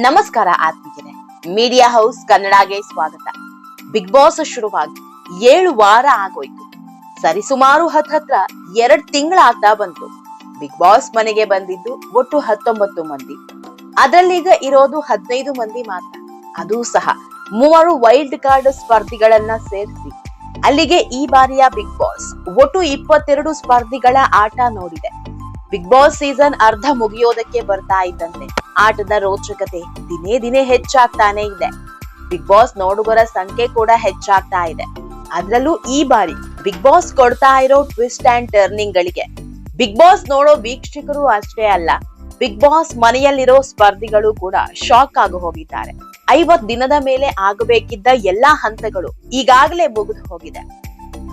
ನಮಸ್ಕಾರ ಆತ್ಮೀಯರೇ. Media house ಕನ್ನಡಗೆ ಸ್ವಾಗತ. ಬಿಗ್ ಬಾಸ್ ಶುರುವಾಗಿ ಏಳು ವಾರ ಆಗೋಯ್ತು. ಸರಿಸುಮಾರು ಹತ್ತತ್ರ ಎರಡ್ ತಿಂಗಳಾಗ್ತಾ ಬಂತು. ಬಿಗ್ ಬಾಸ್ ಮನೆಗೆ ಬಂದಿದ್ದು ಒಟ್ಟು ಹತ್ತೊಂಬತ್ತು ಮಂದಿ. ಅದರಲ್ಲೀಗ ಇರೋದು ಹದಿನೈದು ಮಂದಿ ಮಾತ್ರ. ಅದು ಸಹ ಮೂವರು ವೈಲ್ಡ್ ಕಾರ್ಡ್ ಸ್ಪರ್ಧಿಗಳನ್ನ ಸೇರಿಸಿ. ಅಲ್ಲಿಗೆ ಈ ಬಾರಿಯ ಬಿಗ್ ಬಾಸ್ ಒಟ್ಟು ಇಪ್ಪತ್ತೆರಡು ಸ್ಪರ್ಧಿಗಳ ಆಟ ನೋಡಿದೆ. ಬಿಗ್ ಬಾಸ್ ಸೀಸನ್ ಅರ್ಧ ಮುಗಿಯೋದಕ್ಕೆ ಬರ್ತಾ ಇದ್ದಂತೆ. ಆಟದ ರೋಚಕತೆ ದಿನೇ ದಿನೇ ಹೆಚ್ಚಾಗ್ತಾನೆ ಇದೆ. ಬಿಗ್ ಬಾಸ್ ನೋಡುಗರ ಸಂಖ್ಯೆ ಕೂಡ ಹೆಚ್ಚಾಗ್ತಾ ಇದೆ. ಅದರಲ್ಲೂ ಈ ಬಾರಿ ಬಿಗ್ ಬಾಸ್ ಕೊಡ್ತಾ ಇರೋ ಟ್ವಿಸ್ಟ್ ಅಂಡ್ ಟರ್ನಿಂಗ್ ಗಳಿಗೆ ಬಿಗ್ ಬಾಸ್ ನೋಡೋ ವೀಕ್ಷಕರು ಅಷ್ಟೇ ಅಲ್ಲ, ಬಿಗ್ ಬಾಸ್ ಮನೆಯಲ್ಲಿರೋ ಸ್ಪರ್ಧಿಗಳು ಕೂಡ ಶಾಕ್ ಆಗಿ ಹೋಗಿದ್ದಾರೆ. ಐವತ್ ದಿನದ ಮೇಲೆ ಆಗಬೇಕಿದ್ದ ಎಲ್ಲಾ ಹಂತಗಳು ಈಗಾಗಲೇ ಮುಗಿದು ಹೋಗಿದೆ.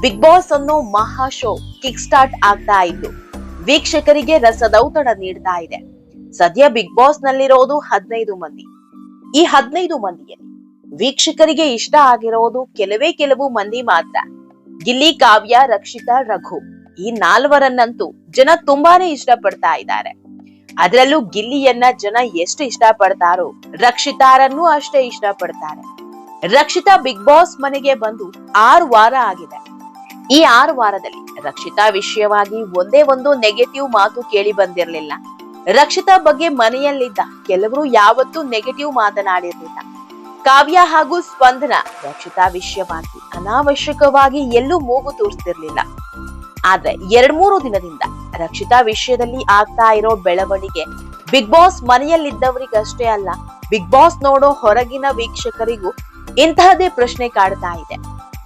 ಬಿಗ್ ಬಾಸ್ ಅನ್ನೋ ಮಹಾ ಶೋ ಕಿಕ್ ಸ್ಟಾರ್ಟ್ ಆಗ್ತಾ ಇದ್ದು, ವೀಕ್ಷಕರಿಗೆ ರಸದೌತಣ ನೀಡ್ತಾ ಇದೆ. ಸದ್ಯ ಬಿಗ್ ಬಾಸ್ ನಲ್ಲಿರೋದು ಹದಿನೈದು ಮಂದಿ. ಈ ಹದಿನೈದು ಮಂದಿಯಲ್ಲಿ ವೀಕ್ಷಕರಿಗೆ ಇಷ್ಟ ಆಗಿರೋದು ಕೆಲವೇ ಕೆಲವು ಮಂದಿ ಮಾತ್ರ. ಗಿಲ್ಲಿ, ಕಾವ್ಯ, ರಕ್ಷಿತಾ, ರಘು ಈ ನಾಲ್ವರನ್ನಂತೂ ಜನ ತುಂಬಾನೇ ಇಷ್ಟ ಪಡ್ತಾ ಇದ್ದಾರೆ. ಅದರಲ್ಲೂ ಗಿಲ್ಲಿಯನ್ನ ಜನ ಎಷ್ಟು ಇಷ್ಟ ಪಡ್ತಾರೋ ರಕ್ಷಿತಾರನ್ನು ಅಷ್ಟೇ ಇಷ್ಟ ಪಡ್ತಾರೆ ರಕ್ಷಿತಾ ಬಿಗ್ ಬಾಸ್ ಮನೆಗೆ ಬಂದು ಆರು ವಾರ ಆಗಿದೆ. ಈ ಆರು ವಾರದಲ್ಲಿ ರಕ್ಷಿತಾ ವಿಷಯವಾಗಿ ಒಂದೇ ಒಂದು ನೆಗೆಟಿವ್ ಮಾತು ಕೇಳಿ ಬಂದಿರಲಿಲ್ಲ. ರಕ್ಷಿತಾ ಬಗ್ಗೆ ಮನೆಯಲ್ಲಿದ್ದ ಕೆಲವರು ಯಾವತ್ತೂ ನೆಗೆಟಿವ್ ಮಾತನಾಡಿರಲಿಲ್ಲ. ಕಾವ್ಯ ಹಾಗೂ ಸ್ಪಂದನ ರಕ್ಷಿತಾ ವಿಷಯವಾಗಿ ಅನಾವಶ್ಯಕವಾಗಿ ಎಲ್ಲೂ ಮೂಗು ತೋರಿಸ್ತಿರ್ಲಿಲ್ಲ. ಆದ್ರೆ ಎರಡ್ ಮೂರು ದಿನದಿಂದ ರಕ್ಷಿತಾ ವಿಷಯದಲ್ಲಿ ಆಗ್ತಾ ಇರೋ ಬೆಳವಣಿಗೆ ಬಿಗ್ ಬಾಸ್ ಮನೆಯಲ್ಲಿದ್ದವರಿಗಷ್ಟೇ ಅಲ್ಲ, ಬಿಗ್ ಬಾಸ್ ನೋಡೋ ಹೊರಗಿನ ವೀಕ್ಷಕರಿಗೂ ಇಂತಹದೇ ಪ್ರಶ್ನೆ ಕಾಡ್ತಾ ಇದೆ.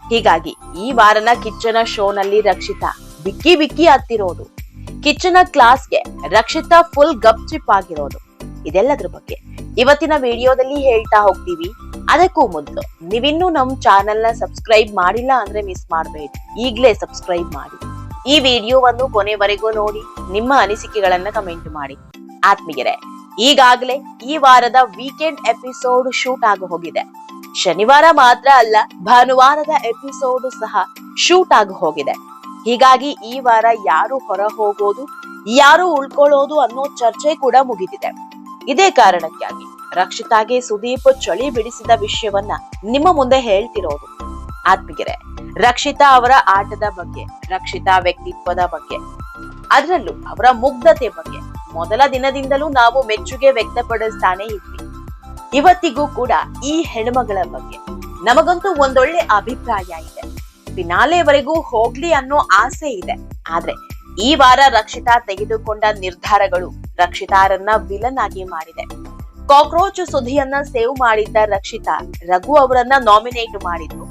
ಹೀಗಾಗಿ ಈ ವಾರನ ಕಿಚ್ಚನ ಶೋನಲ್ಲಿ ರಕ್ಷಿತಾ ಬಿಕ್ಕಿ ಬಿಕ್ಕಿ ಹತ್ತಿರೋದು ಕಿಚ್ಚನ ಕ್ಲಾಸ್ಗೆ ರಕ್ಷಿತಾ ಫುಲ್ ಗಪ್ ಚಿಪ್ ಆಗಿರೋದು. ಇದೆಲ್ಲದ್ರ ಬಗ್ಗೆ ಇವತ್ತಿನ ವಿಡಿಯೋದಲ್ಲಿ ಹೇಳ್ತಾ ಹೋಗ್ತೀವಿ. ಅದಕ್ಕೂ ಮೊದಲು ನೀವಿನ್ನೂ ನಮ್ ಚಾನೆಲ್ನ ಸಬ್ಸ್ಕ್ರೈಬ್ ಮಾಡಿಲ್ಲ ಅಂದ್ರೆ ಮಿಸ್ ಮಾಡಬೇಡಿ. ಈಗ್ಲೇ ಸಬ್ಸ್ಕ್ರೈಬ್ ಮಾಡಿ. ಈ ವಿಡಿಯೋವನ್ನು ಕೊನೆವರೆಗೂ ನೋಡಿ, ನಿಮ್ಮ ಅನಿಸಿಕೆಗಳನ್ನ ಕಮೆಂಟ್ ಮಾಡಿ. ಆತ್ಮೀಯರೇ, ಈಗಾಗಲೇ ಈ ವಾರದ ವೀಕೆಂಡ್ ಎಪಿಸೋಡ್ ಶೂಟ್ ಆಗ ಹೋಗಿದೆ. ಶನಿವಾರ ಮಾತ್ರ ಅಲ್ಲ, ಭಾನುವಾರದ ಎಪಿಸೋಡ್ ಸಹ ಶೂಟ್ ಆಗ ಹೋಗಿದೆ. ಹೀಗಾಗಿ ಈ ವಾರ ಯಾರು ಹೊರ ಹೋಗೋದು ಯಾರು ಉಳ್ಕೊಳ್ಳೋದು ಅನ್ನೋ ಚರ್ಚೆ ಕೂಡ ಮುಗಿದಿದೆ. ಇದೇ ಕಾರಣಕ್ಕಾಗಿ ರಕ್ಷಿತಾಗೆ ಸುದೀಪ್ ಚಳಿ ಬಿಡಿಸಿದ ವಿಷಯವನ್ನ ನಿಮ್ಮ ಮುಂದೆ ಹೇಳ್ತಿರೋದು. ಆತ್ಮಿಗೆರೆ ರಕ್ಷಿತಾ ಅವರ ಆಟದ ಬಗ್ಗೆ, ರಕ್ಷಿತಾ ವ್ಯಕ್ತಿತ್ವದ ಬಗ್ಗೆ, ಅದರಲ್ಲೂ ಅವರ ಮುಗ್ಧತೆ ಬಗ್ಗೆ ಮೊದಲ ದಿನದಿಂದಲೂ ನಾವು ಮೆಚ್ಚುಗೆ ವ್ಯಕ್ತಪಡಿಸ್ತಾನೆ ಇದ್ವಿ. ಇವತ್ತಿಗೂ ಕೂಡ ಈ ಹೆಣ್ಮಗಳ ಬಗ್ಗೆ ನಮಗಂತೂ ಒಂದೊಳ್ಳೆ ಅಭಿಪ್ರಾಯ ಇದೆ. ಫಿನಾಲೆವರೆಗೂ ಹೋಗ್ಲಿ ಅನ್ನೋ ಆಸೆ ಇದೆ. ಆದ್ರೆ ಈ ವಾರ ರಕ್ಷಿತಾ ತೆಗೆದುಕೊಂಡ ನಿರ್ಧಾರಗಳು ರಕ್ಷಿತಾರನ್ನ ವಿಲನ್ ಆಗಿ ಮಾಡಿದೆ. ಕಾಕ್ರೋಚ್ ಸುದ್ದಿಯನ್ನ ಸೇವ್ ಮಾಡಿದ್ದ ರಕ್ಷಿತಾ ರಘು ಅವರನ್ನ ನಾಮಿನೇಟ್ ಮಾಡಿದ್ರು.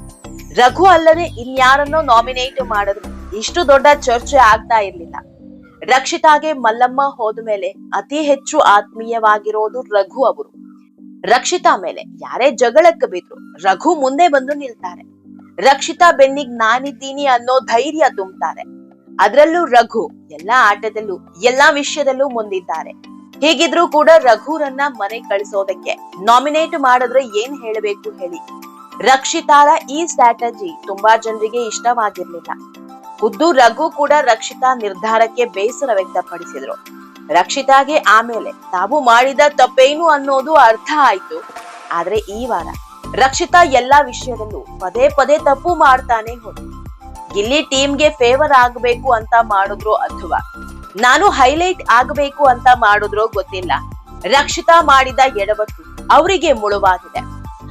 ರಘು ಅಲ್ಲದೆ ಇನ್ಯಾರನ್ನೋ ನಾಮಿನೇಟ್ ಮಾಡಿದ್ರು. ಇಷ್ಟು ದೊಡ್ಡ ಚರ್ಚೆ ಆಗ್ತಾ ಇರ್ಲಿಲ್ಲ. ರಕ್ಷಿತಾಗೆ ಮಲ್ಲಮ್ಮ ಹೋದ ಮೇಲೆ ಅತಿ ಹೆಚ್ಚು ಆತ್ಮೀಯವಾಗಿರೋದು ರಘು ಅವರು. ರಕ್ಷಿತಾ ಮೇಲೆ ಯಾರೇ ಜಗಳಕ್ಕೆ ಬಿದ್ರು, ರಘು ಮುಂದೆ ಬಂದು ನಿಲ್ತಾರೆ. ರಕ್ಷಿತಾ ಬೆನ್ನಿಗ್ ನಾನಿದ್ದೀನಿ ಅನ್ನೋ ಧೈರ್ಯ ತುಂಬುತ್ತಾರೆ. ಅದ್ರಲ್ಲೂ ರಘು ಎಲ್ಲಾ ಆಟದಲ್ಲೂ, ಎಲ್ಲಾ ವಿಷಯದಲ್ಲೂ ಮುಂದಿದ್ದಾರೆ. ಹೀಗಿದ್ರೂ ಕೂಡ ರಘುರನ್ನ ಮನೆ ಕಳಿಸೋದಕ್ಕೆ ನಾಮಿನೇಟ್ ಮಾಡಿದ್ರೆ ಏನ್ ಹೇಳಬೇಕು ಹೇಳಿ. ರಕ್ಷಿತಾರ ಈ ಸ್ಟ್ರಾಟಜಿ ತುಂಬಾ ಜನರಿಗೆ ಇಷ್ಟವಾಗಿರ್ಲಿಲ್ಲ. ಖುದ್ದು ರಘು ಕೂಡ ರಕ್ಷಿತಾ ನಿರ್ಧಾರಕ್ಕೆ ಬೇಸರ ವ್ಯಕ್ತಪಡಿಸಿದ್ರು. ರಕ್ಷಿತಾಗೆ ಆಮೇಲೆ ತಾವು ಮಾಡಿದ ತಪ್ಪೇನು ಅನ್ನೋದು ಅರ್ಥ ಆಯ್ತು. ಆದ್ರೆ ಈ ವಾರ ರಕ್ಷಿತಾ ಎಲ್ಲಾ ವಿಷಯದಲ್ಲೂ ಪದೇ ಪದೇ ತಪ್ಪು ಮಾಡ್ತಾನೆ ಹೋದ್ರು ಗಿಲ್ಲಿ ಟೀಮ್ಗೆ ಫೇವರ್ ಆಗ್ಬೇಕು ಅಂತ ಮಾಡಿದ್ರು ಅಥವಾ ನಾನು ಹೈಲೈಟ್ ಆಗಬೇಕು ಅಂತ ಮಾಡಿದ್ರೋ ಗೊತ್ತಿಲ್ಲ. ರಕ್ಷಿತಾ ಮಾಡಿದ ಎಡವಟ್ಟು ಅವರಿಗೆ ಮುಳುವಾಗಿದೆ.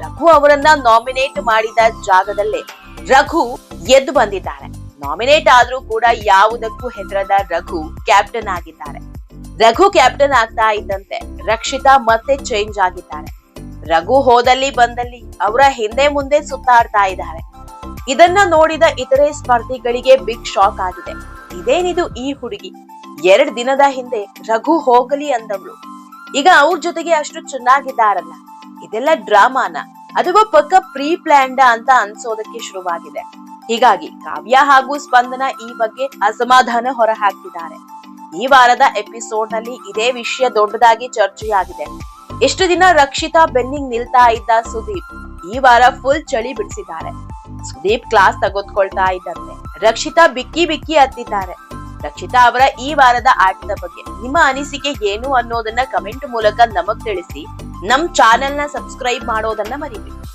ರಘು ಅವರನ್ನ ನಾಮಿನೇಟ್ ಮಾಡಿದ ಜಾಗದಲ್ಲೇ ರಘು ಎದ್ದು ಬಂದಿದ್ದಾರೆ. ನಾಮಿನೇಟ್ ಆದ್ರೂ ಕೂಡ ಯಾವುದಕ್ಕೂ ಹೆದರದ ರಘು ಕ್ಯಾಪ್ಟನ್ ಆಗಿದ್ದಾರೆ. ರಘು ಕ್ಯಾಪ್ಟನ್ ಆಗ್ತಾ ಇದ್ದಂತೆ ರಕ್ಷಿತಾ ಮತ್ತೆ ಚೇಂಜ್ ಆಗಿದ್ದಾರೆ. ರಘು ಹೋದಲ್ಲಿ ಬಂದಲ್ಲಿ ಅವರ ಹಿಂದೆ ಮುಂದೆ ಸುತ್ತಾಡ್ತಾ ಇದ್ದಾರೆ. ಇದನ್ನ ನೋಡಿದ ಇತರೆ ಸ್ಪರ್ಧಿಗಳಿಗೆ ಬಿಗ್ ಶಾಕ್ ಆಗಿದೆ. ಇದೇನಿದು ಈ ಹುಡುಗಿ? ಎರಡ್ ದಿನದ ಹಿಂದೆ ರಘು ಹೋಗಲಿ ಅಂದವಳು. ಈಗ ಅವ್ರ ಜೊತೆಗೆ ಅಷ್ಟು ಚೆನ್ನಾಗಿದ್ದಾರಲ್ಲ. ಇದೆಲ್ಲ ಡ್ರಾಮಾನ. ಅಥವಾ ಪಕ್ಕ ಪ್ರೀ ಪ್ಲಾನ್ಡ ಅಂತ ಅನ್ಸೋದಕ್ಕೆ ಶುರುವಾಗಿದೆ. ಹೀಗಾಗಿ ಕಾವ್ಯ ಹಾಗೂ ಸ್ಪಂದನ ಈ ಬಗ್ಗೆ ಅಸಮಾಧಾನ ಹೊರ ಹಾಕಿದ್ದಾರೆ ಈ ವಾರದ ಎಪಿಸೋಡ್ನಲ್ಲಿ ಇದೇ ವಿಷಯ ದೊಡ್ಡದಾಗಿ ಚರ್ಚೆಯಾಗಿದೆ. ಎಷ್ಟು ದಿನ ರಕ್ಷಿತಾ ಬೆನ್ನಿಂಗ್ ನಿಲ್ತಾ ಇದ್ದ ಸುದೀಪ್? ಈ ವಾರ ಫುಲ್ ಚಳಿ ಬಿಡಿಸಿದ್ದಾರೆ. ಸುದೀಪ್ ಕ್ಲಾಸ್ ತೆಗೆದುಕೊಳ್ತಾ ಇದ್ದಂತೆ. ರಕ್ಷಿತಾ ಬಿಕ್ಕಿ ಬಿಕ್ಕಿ ಹತ್ತಿದ್ದಾರೆ. ರಕ್ಷಿತಾ ಅವರ ಈ ವಾರದ ಆಟದ ಬಗ್ಗೆ ನಿಮ್ಮ ಅನಿಸಿಕೆ ಏನು ಅನ್ನೋದನ್ನ ಕಮೆಂಟ್ ಮೂಲಕ ನಮಗ್ ತಿಳಿಸಿ. ನಮ್ ಚಾನೆಲ್ನ ಸಬ್ಸ್ಕ್ರೈಬ್ ಮಾಡೋದನ್ನ ಮರಿಬೇಡಿ.